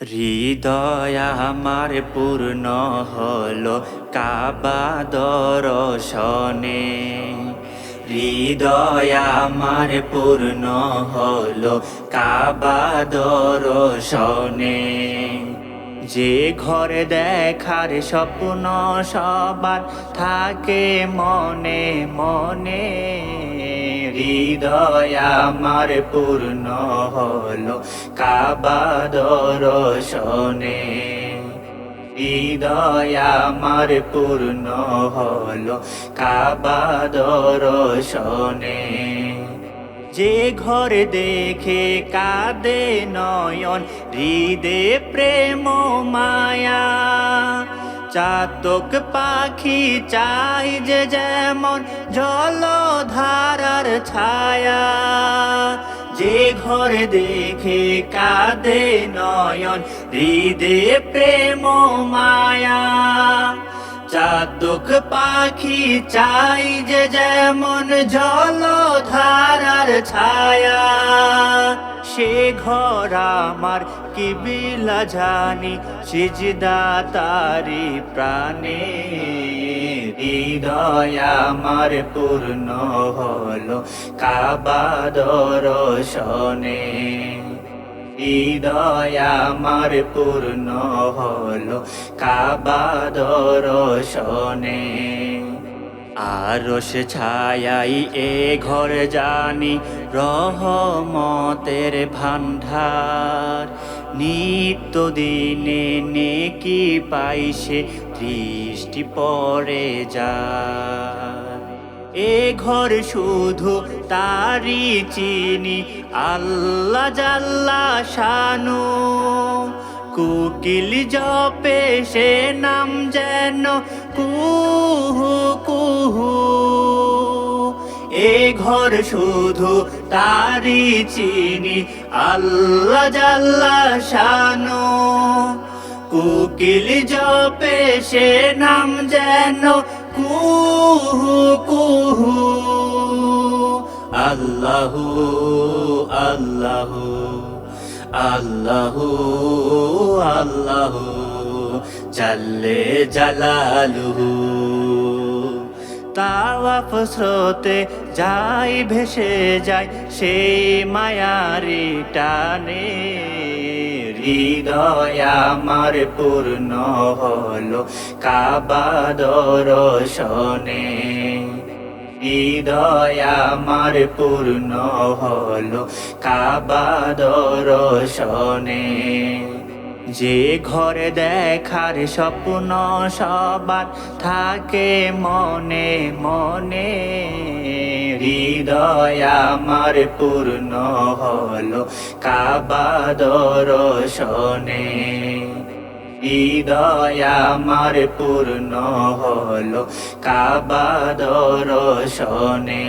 হৃদয় আমার পূর্ণ হলো কাবা দর্শনে। হৃদয় আমার পূর্ণ হলো কাবা দর্শনে। যে ঘরে দেখার স্বপ্ন সবার থাকে মনে মনে। হৃদয় আমার পূর্ণ হলো কাবা দর্শনে। হৃদয় আমার পূর্ণ হলো কাবা দর্শনে। যে ঘর দেখে কাঁদে নয়ন, হৃদে প্রেম মায়া। চাতক পাখি চাই যে যেমন জলধারার ছায়া। যে ঘর দেখে কাঁদে নয়ন, হৃদে প্রেম মায়া। চাতক পাখি চাই যে যেমন জলধারার ছায়া। সে ঘর আমার কি বিলা জানি সিজদা তারি প্রাণে। হৃদয় আমার পূর্ণ হলো কাবা দর্শনে। হৃদয় আমার পূর্ণ হলো কাবা দর্শনে। আরস ছায়াই এ ঘর জানি, রহমতের ভান্ডার নিত্য দিনে নেকি পাইছে দৃষ্টি পড়ে যায়। এ ঘর শুধু তারি চিনি, আল্লাহ জাল্লা শানু। কুকিল জপে সে নাম যেন কুহু কুহু। এ ঘর শুধু তারি চিনি, আল্লাহ জাল্লা শানু। কুকিল জপে সে নাম যেন কুহু কুহু। আল্লাহু আল্লাহু। আল্লাহু আল্লাহু। জাল্লে জালালুহু। তাওয়াফ স্রোতে যাই, ভেসে যায় সেই মায়ারি টানে। হৃদয় আমার পূর্ণ হলো কাবা দর্শনে। হৃদয় আমার পূর্ণ হলো কাবা দর্শনে। যে ঘরে দেখার স্বপ্ন সবার থাকে মনে মনে। হৃদয় আমার পূর্ণ হলো কাবা দরশনে। হৃদয় আমার পূর্ণ হলো কাবা দর্শনে।